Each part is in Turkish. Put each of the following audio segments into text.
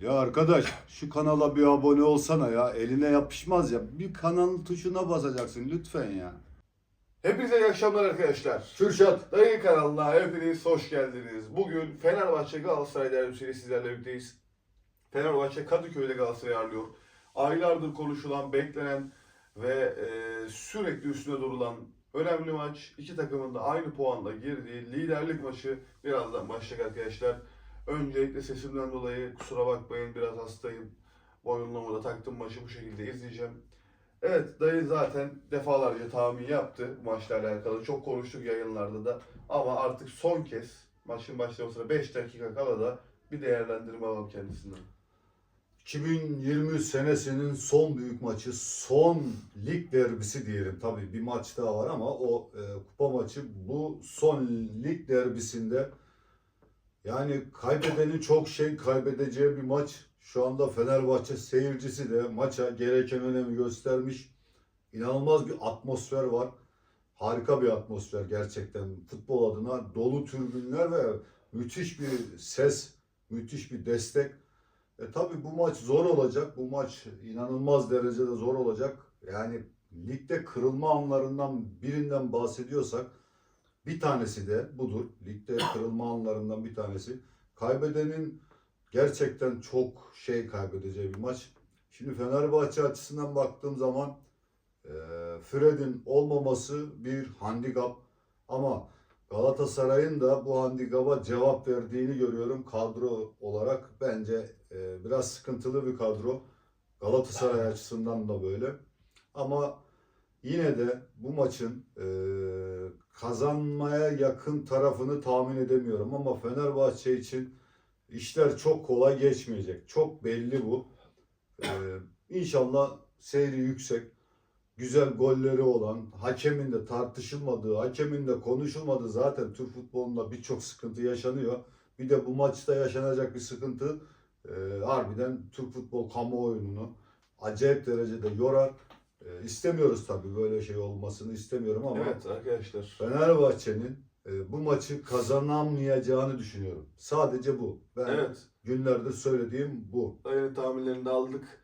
Ya arkadaş şu kanala bir abone olsana ya. Eline yapışmaz ya. Bir kanalın tuşuna basacaksın lütfen ya. Hepinize iyi akşamlar arkadaşlar. Kürşat. Dayı kanalına hepiniz hoş geldiniz. Bugün Fenerbahçe Galatasaray derbisiyle sizlerle birlikteyiz. Fenerbahçe Kadıköy'de Galatasaray'ı ağırlıyor. Aylardır konuşulan, beklenen ve e, sürekli üstüne durulan önemli maç. İki takımın da aynı puanla girdiği liderlik maçı birazdan başlayacak arkadaşlar. Öncelikle sesimden dolayı kusura bakmayın biraz hastayım. Boyunluğumu da taktım maçı bu şekilde izleyeceğim. Evet dayı zaten defalarca tahmin yaptı maçla alakalı. Çok konuştuk yayınlarda da. Ama artık son kez maçın başlamasına 5 dakika kala da bir değerlendirme alalım kendisinden. 2020 senesinin son büyük maçı, son lig derbisi diyelim. Tabii bir maç daha var ama o e, kupa maçı bu son lig derbisinde yani kaybedenin çok şey kaybedeceği bir maç. Şu anda Fenerbahçe seyircisi de maça gereken önemi göstermiş. İnanılmaz bir atmosfer var. Harika bir atmosfer gerçekten futbol adına. Dolu tribünler ve müthiş bir ses, müthiş bir destek. E tabii bu maç zor olacak. Bu maç inanılmaz derecede zor olacak. Yani ligde kırılma anlarından birinden bahsediyorsak bir tanesi de budur. Ligde kırılma anlarından bir tanesi. Kaybedenin gerçekten çok şey kaybedeceği bir maç. Şimdi Fenerbahçe açısından baktığım zaman e, Fred'in olmaması bir handikap. Ama Galatasaray'ın da bu handikaba cevap verdiğini görüyorum kadro olarak. Bence e, biraz sıkıntılı bir kadro. Galatasaray açısından da böyle. Ama yine de bu maçın e, kazanmaya yakın tarafını tahmin edemiyorum. Ama Fenerbahçe için işler çok kolay geçmeyecek. Çok belli bu. E, inşallah seyri yüksek güzel golleri olan, hakemin de tartışılmadığı, hakemin de konuşulmadığı zaten Türk futbolunda birçok sıkıntı yaşanıyor. Bir de bu maçta yaşanacak bir sıkıntı e, harbiden Türk futbol kamuoyunu acayip derecede yorar. E, istemiyoruz tabii böyle şey olmasını istemiyorum ama Evet arkadaşlar. Fenerbahçe'nin e, bu maçı kazanamayacağını düşünüyorum. Sadece bu. Ben Evet. günlerde söylediğim bu. Dayının tahminlerini de aldık.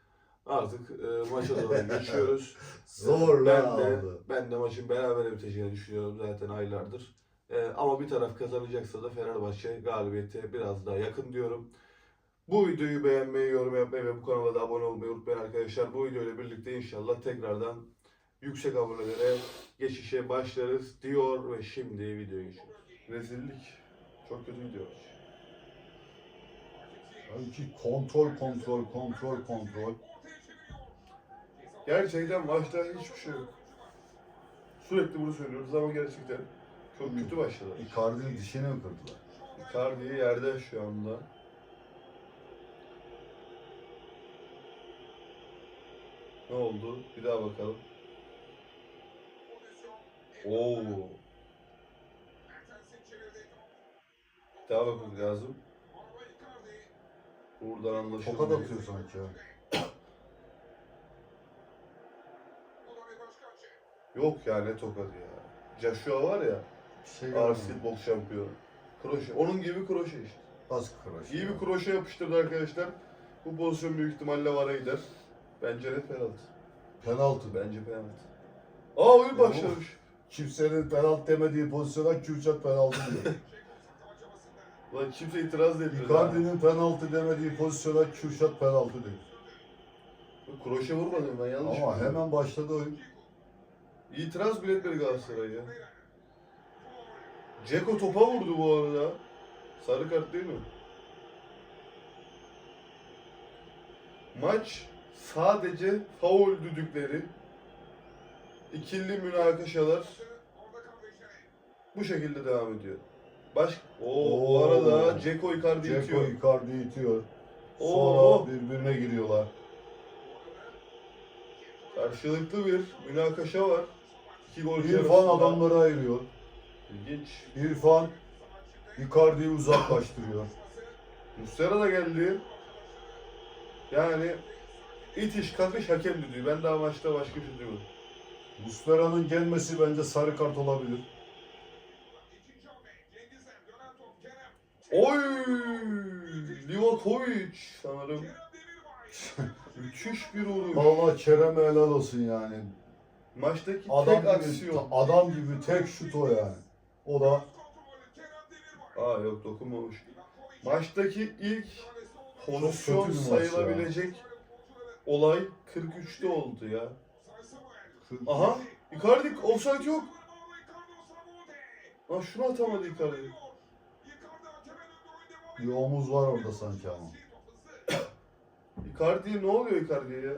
Artık e, maça doğru geçiyoruz. Zorla ben de, aldı. ben de maçın beraber biteceğini düşünüyorum zaten aylardır. Ee, ama bir taraf kazanacaksa da Fenerbahçe galibiyete biraz daha yakın diyorum. Bu videoyu beğenmeyi, yorum yapmayı ve bu kanala da abone olmayı unutmayın arkadaşlar. Bu videoyla birlikte inşallah tekrardan yüksek abonelere geçişe başlarız diyor ve şimdi videoya geçiyoruz. Rezillik. Çok kötü video. Sanki kontrol kontrol kontrol kontrol. Gerçekten maçta hiçbir şey yok. Sürekli bunu söylüyoruz ama gerçekten çok kötü başladı. Icardi'nin dişini mi kırdılar? Icardi yerde şu anda. Ne oldu? Bir daha bakalım. Oo. Bir daha bakmak lazım. Buradan anlaşılıyor. Tokat atıyor sanki ya. Yok ya ne tokadı ya. Joshua var ya. Şey yapamıyor. boks şampiyonu. Kroşe. Onun gibi kroşe işte. Bas kıraş. İyi bir kroşe yapıştırdı arkadaşlar. Bu pozisyon büyük ihtimalle vara gider. Bence net penaltı. Penaltı. Bence penaltı. Aa oyun başlamış. Kimsenin penaltı demediği pozisyona Kürşat penaltı diyor. Lan kimse itiraz da ha. Icardi'nin penaltı demediği pozisyona Kürşat penaltı diyor. Kroşe vurmadım ben yanlış Ama biliyorum. hemen başladı oyun. İtiraz bile etmedi Galatasaray ya. Ceko topa vurdu bu arada. Sarı kart değil mi? Maç sadece faul düdükleri, ikili münakaşalar bu şekilde devam ediyor. Baş... Oo, bu Oo. arada Ceko Icardi Ceko itiyor. Icardi itiyor. Oo. Sonra birbirine giriyorlar. Karşılıklı bir münakaşa var. İki gol İrfan adamları ayırıyor. İlginç. İrfan Icardi'yi uzaklaştırıyor. Muslera da geldi. Yani itiş kakış hakem düdüğü. Ben daha maçta başka bir şey duymadım. Muslera'nın gelmesi bence sarı kart olabilir. Oy! Livakovic sanırım. Müthiş bir vuruş. Vallahi Kerem'e helal olsun yani. Maçtaki Adam tek gibi, aksiyon. adam gibi tek şut o yani. O da Aa yok dokunmamış. Maçtaki ilk pozisyon sayılabilecek olay 43'te oldu ya. Aha Icardi offside yok. Lan şunu atamadı Icardi. bir omuz var orada sanki ama. Icardi'ye ne oluyor Icardi'ye ya?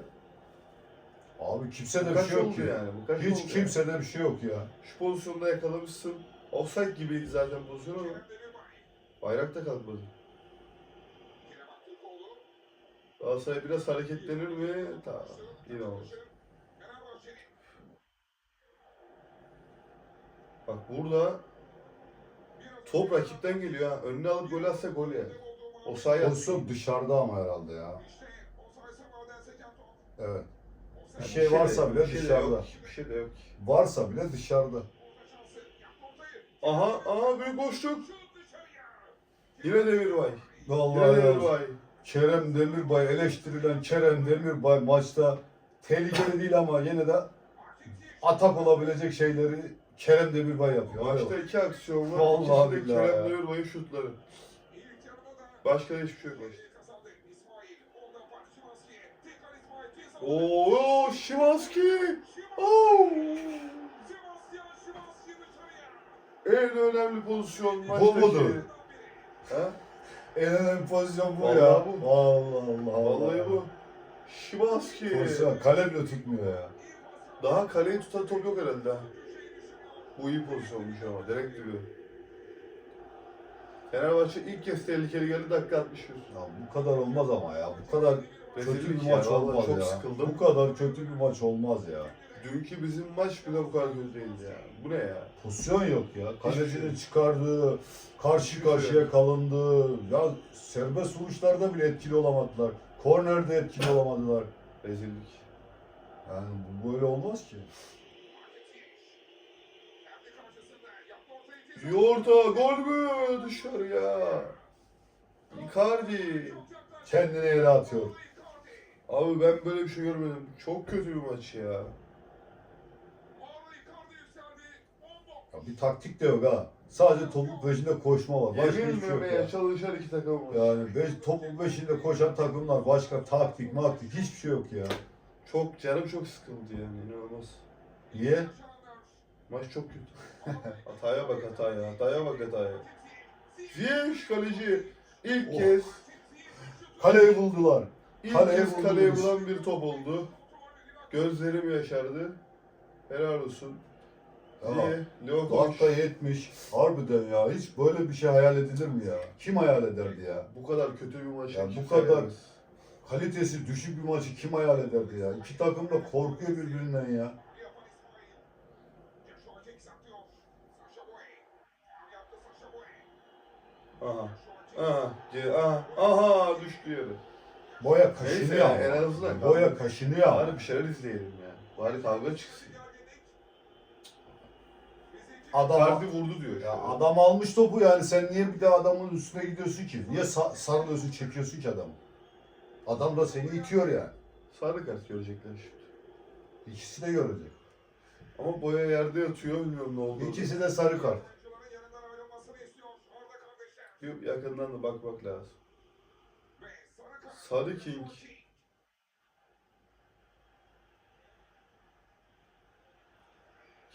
Abi kimsede Bu bir şey yok ki. yani? Bu Hiç yani? kimsede bir şey yok ya. Şu pozisyonda yakalamışsın. Offside gibiydi zaten pozisyon ama bayrak da kalkmadı. Galatasaray biraz hareketlenir mi? Tamam. Yine olur. Bak burada top rakipten geliyor ha. Önüne alıp gol atsa gol yani. O sahaya Pozisyon dışarıda ama herhalde ya. Evet. Bir Yani şey varsa de- bile bir şey de dışarıda. yok, Bir şey de yok. Varsa bile dışarıda. Aha, aha büyük boşluk. Yine Demirbay. Yine Vallahi ya. Demirbay. Kerem Demirbay eleştirilen Kerem Demirbay maçta tehlikeli değil ama yine de atak olabilecek şeyleri Kerem Demirbay yapıyor. Maçta iki aksiyon var. Vallahi İkisi de billahi Kerem ya. Demirbay'ın şutları. Başka hiçbir şey yok maçta. Oo, Şimanski. Oo. En önemli pozisyon maçtaki. mudur? Ha? En önemli pozisyon bu Vallahi ya. bu. Allah Allah. Vallahi bu. Şimanski. Pozisyon kale bile tutmuyor ya. Daha kaleyi tutan top yok herhalde. ha. Bu iyi pozisyonmuş ama direkt gibi. Fenerbahçe ilk kez tehlikeli geldi dakika 61. Ya bu kadar olmaz ama ya. Bu kadar kötü Rezillik bir ya, maç vallahi olmaz çok ya. sıkıldım. Bu kadar kötü bir maç olmaz ya. Dünkü bizim maç bile bu kadar kötü değildi ya. Bu ne ya? Pozisyon yok ya. Şey Kalecinin yok. çıkardığı, karşı şey karşıya kalındığı, ya serbest vuruşlarda bile etkili olamadılar. Kornerde etkili olamadılar. Rezillik. Yani bu böyle olmaz ki. Yorta gol mü dışarıya? Icardi. Kendini yere atıyor. Abi ben böyle bir şey görmedim. Çok kötü bir maç ya. Bir taktik de yok ha. Sadece topun peşinde koşma var. Başka hiçbir şey yok ya. çalışan iki takım var. Yani beş, topun peşinde koşan takımlar başka taktik maktik hiçbir şey yok ya. Çok canım çok sıkıldı yani inanılmaz. Niye? Maç çok kötü. hataya bak hataya. Hataya bak hataya. Ziyech kaleci ilk Oh. kez Kaleyi buldular. ilk Kaleye kez kaleye buldunuz. vuran bir top oldu. Gözlerim yaşardı. Helal olsun. Ya, Diye Livakovic. Dakika 70. Harbiden ya. Hiç böyle bir şey hayal edilir mi ya? Kim hayal ederdi ya? Bu kadar kötü bir maçı Ya bu kimse kadar-. Kalitesi düşük bir maçı kim hayal ederdi ya? İki takım da korkuyor birbirinden ya. Aha. Aha. Ge- Aha. Aha düştü yere. Boya Neyse kaşınıyor ya, ama. en azından Boya kaşınıyor ama. Bari bir şeyler izleyelim ya. Bari kavga çıksın. Adam, Icardi vurdu diyor. ya şu an. adam almış topu yani sen niye bir de adamın üstüne gidiyorsun ki? Niye sa- sarılıyorsun çekiyorsun ki adamı? Adam da seni itiyor yani. Sarı kart görecekler şimdi. İkisi de görecek. Ama boya yerde yatıyor bilmiyorum ne oldu. İkisi de sarı kart. Yakından da bakmak lazım. Sarı King.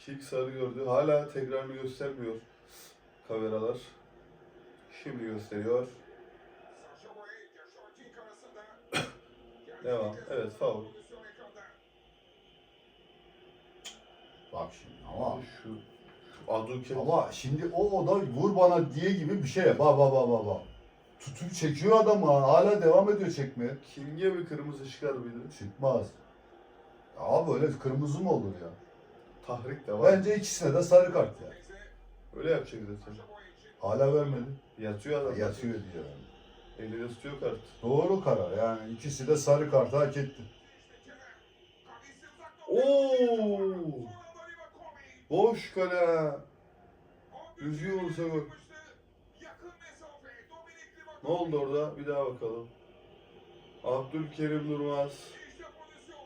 King sarı gördü. Hala tekrarını göstermiyor kameralar. Şimdi gösteriyor. Devam. Evet faul. Bak şimdi ama Şu Aduket. ama şimdi o oda vur bana diye gibi bir şey. Ba ba ba ba ba. Tutup çekiyor adamı hala devam ediyor çekmeye. King'e bir kırmızı çıkar mıydı? Çıkmaz. Ya böyle kırmızı mı olur ya? Tahrik de var. Bence ikisine de sarı kart ya. Öyle yapacak zaten. Hala vermedi. Yatıyor adam. Yatıyor diyor. yani. Elinde tutuyor kart. Doğru karar yani ikisi de sarı kartı hak etti. Oo! Boş kale. Düzgün olsa gol. Ne oldu orada? Bir daha bakalım. Abdülkerim Durmaz.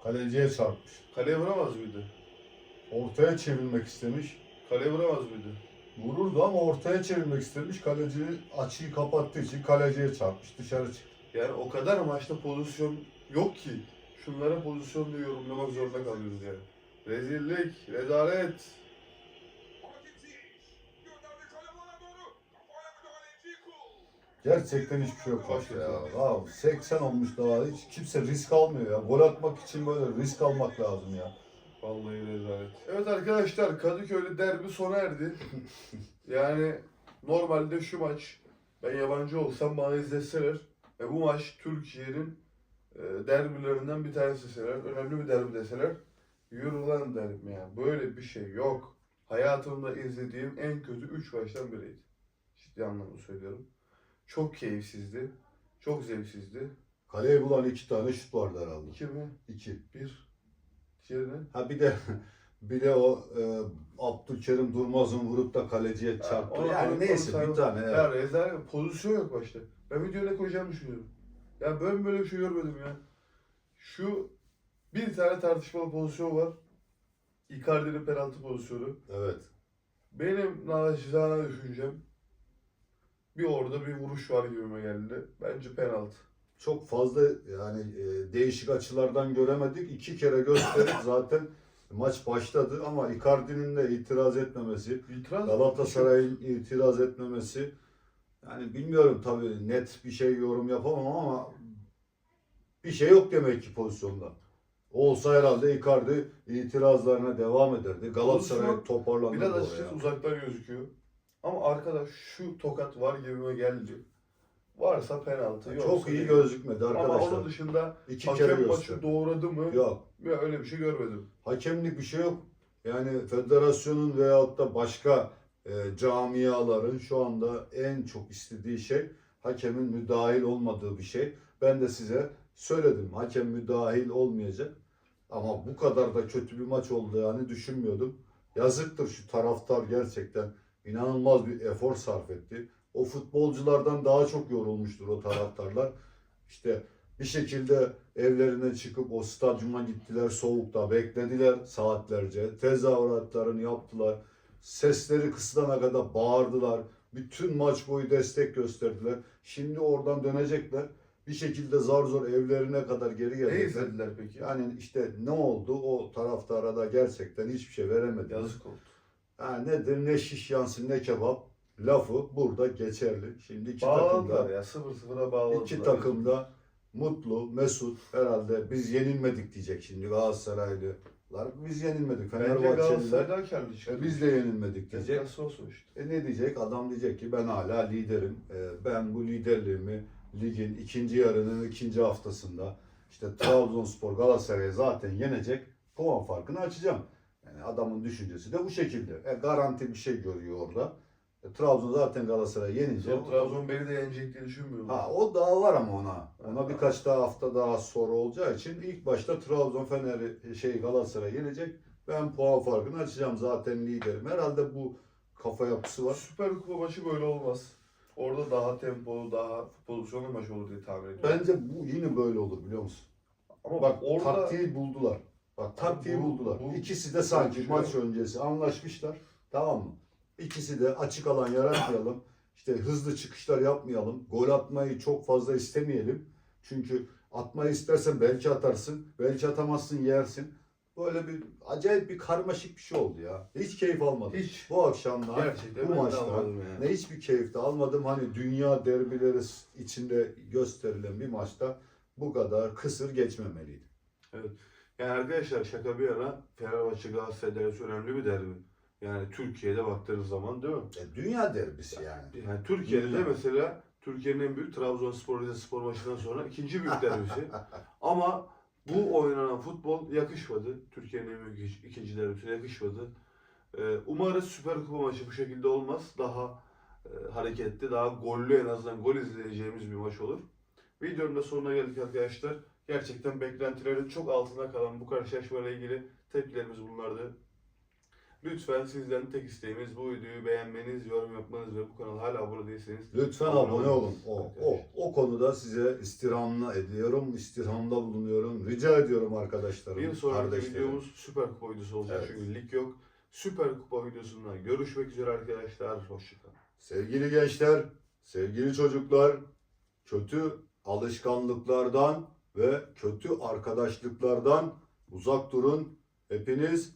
Kaleciye çarpmış. Kaleye vuramaz mıydı? Ortaya çevirmek istemiş. Kaleye vuramaz mıydı? Vururdu ama ortaya çevirmek istemiş. Kaleci açıyı kapattığı için kaleciye çarpmış. Dışarı çıktı. Yani o kadar maçta pozisyon yok ki. Şunlara pozisyon diye yorumlamak zorunda kalıyoruz yani. Rezillik, rezalet. Gerçekten hiçbir şey yok başka ya. bir şey. Abi 80 olmuş daha hiç kimse risk almıyor ya. Gol atmak için böyle risk almak lazım ya. Vallahi rezalet. Evet arkadaşlar Kadıköy'de derbi sona erdi. yani normalde şu maç ben yabancı olsam bana izletseler ve bu maç Türkiye'nin e, derbilerinden bir tanesi deseler, önemli bir derbi deseler yürülen derim ya. Böyle bir şey yok. Hayatımda izlediğim en kötü 3 maçtan biriydi. Ciddi anlamda söylüyorum. Çok keyifsizdi. Çok zevksizdi. Kaleye bulan iki tane şut vardı herhalde. İki mi? İki. Bir. Diğeri ne? Ha bir de bir de o e, Abdülkerim Durmaz'ın vurup da kaleciye çarptı. yani onu neyse bir tane. evet. Ya rezalet pozisyon yok başta. Ben videoya ne koyacağımı düşünüyorum. Ya ben böyle bir şey görmedim ya. Şu bir tane tartışmalı pozisyon var. Icardi'nin penaltı pozisyonu. Evet. Benim naçizane düşüncem bir orada bir vuruş var gibime geldi. Bence penaltı. Çok fazla yani e, değişik açılardan göremedik. İki kere gösterdik zaten maç başladı ama Icardi'nin de itiraz etmemesi, İtiraz Galatasaray'ın itiraz etmemesi yani bilmiyorum tabii net bir şey yorum yapamam ama bir şey yok demek ki pozisyonda. Olsa herhalde Icardi itirazlarına devam ederdi. Galatasaray Pozisyon toparlanırdı Biraz açıkçası uzaktan gözüküyor. Ama arkada şu tokat var gibime geldi. Varsa penaltı. yoksa Çok iyi gözükmedi Ama arkadaşlar. onun dışında İki kere hakem maçı doğradı mı? Yok. Ya öyle bir şey görmedim. Hakemlik bir şey yok. Yani federasyonun veyahut da başka e, camiaların şu anda en çok istediği şey hakemin müdahil olmadığı bir şey. Ben de size söyledim. Hakem müdahil olmayacak. Ama bu kadar da kötü bir maç olacağını düşünmüyordum. Yazıktır şu taraftar gerçekten inanılmaz bir efor sarf etti. O futbolculardan daha çok yorulmuştur o taraftarlar. İşte bir şekilde evlerine çıkıp o stadyuma gittiler soğukta beklediler saatlerce. Tezahüratlarını yaptılar. Sesleri kısılana kadar bağırdılar. Bütün maç boyu destek gösterdiler. Şimdi oradan dönecekler. Bir şekilde zar zor evlerine kadar geri Ne gelecekler. izlediler peki? Yani işte ne oldu o taraftara da gerçekten hiçbir şey veremedi. Yazık oldu. Ha, nedir ne şiş yansın ne kebap lafı burada geçerli. Şimdi iki takım Bağladılar da ya. 0-0'a bağladılar. iki takım da mutlu, mesut herhalde biz yenilmedik diyecek şimdi Galatasaraylılar. Biz yenilmedik Bence Fenerbahçeliler. Galatasaray daha karlı çıktı. e, biz de yenilmedik diyecek. Nasıl olsun işte. E ne diyecek? Adam diyecek ki ben hala liderim. E, ben bu liderliğimi ligin ikinci yarının ikinci haftasında işte Trabzonspor Galatasaray'ı zaten yenecek. Puan farkını açacağım. Yani adamın düşüncesi de bu şekilde. E, garanti bir şey görüyor orada. E, Trabzon zaten Galatasaray'ı yenince. Sonra Trabzon beni de yenecek diye düşünmüyorum. Ha o daha var ama ona. Ona birkaç daha hafta daha sonra olacağı için ilk başta Trabzon Fener'i şey Galatasaray yenecek. Ben puan farkını açacağım zaten liderim. Herhalde bu kafa yapısı var. Süper Kupa maçı böyle olmaz. Orada daha tempolu, daha pozisyonlu maç olur diye tahmin ediyorum. Bence bu yine böyle olur biliyor musun? Ama Bak orada taktiği buldular. Bak taktiği Bu- buldular. bu- İkisi de sanki maç öncesi anlaşmışlar. Tamam mı? İkisi de açık alan yaratmayalım. İşte hızlı çıkışlar yapmayalım. Gol atmayı çok fazla istemeyelim. Çünkü atmayı istersen belki atarsın. Belki atamazsın yersin. Böyle bir acayip bir karmaşık bir şey oldu ya. Hiç keyif almadım. hiç Bu akşam da gerçekten bu yani. ne hiçbir keyif de almadım. Hani dünya derbileri içinde gösterilen bir maçta bu kadar kısır geçmemeliydi. Yani arkadaşlar şaka bir yana Fenerbahçe Galatasaray derbisi önemli bir derbi. Yani Türkiye'de baktığınız zaman değil mi? E, dünya derbisi yani. Yani Türkiye'de de Dünya. mesela Türkiye'nin en büyük Trabzonspor Rizespor maçından sonra ikinci büyük derbisi. Ama bu oynanan futbol yakışmadı. Türkiye'nin en büyük ikinci- derbisine yakışmadı. Ee, umarız Süper Kupa maçı bu şekilde olmaz. Daha e, hareketli, daha gollü en azından gol izleyeceğimiz bir maç olur. Videonun da sonuna geldik arkadaşlar. Gerçekten beklentilerin çok altında kalan bu karşılaşmayla ilgili tepkilerimiz bunlardı. Lütfen sizden tek isteğimiz bu videoyu beğenmeniz, yorum yapmanız ve bu kanala hala abone değilseniz Lütfen Abone olun. O, o, o konuda size istirhamla ediyorum, istirhamda bulunuyorum. Rica ediyorum arkadaşlarım, Bir sonraki kardeşlerim. videomuz Süper Kupa videosu olacak Evet. çünkü lig yok. Süper Kupa videosunda görüşmek üzere arkadaşlar. Hoşçakalın. Sevgili gençler, sevgili çocuklar, kötü alışkanlıklardan ve kötü arkadaşlıklardan uzak durun. Hepiniz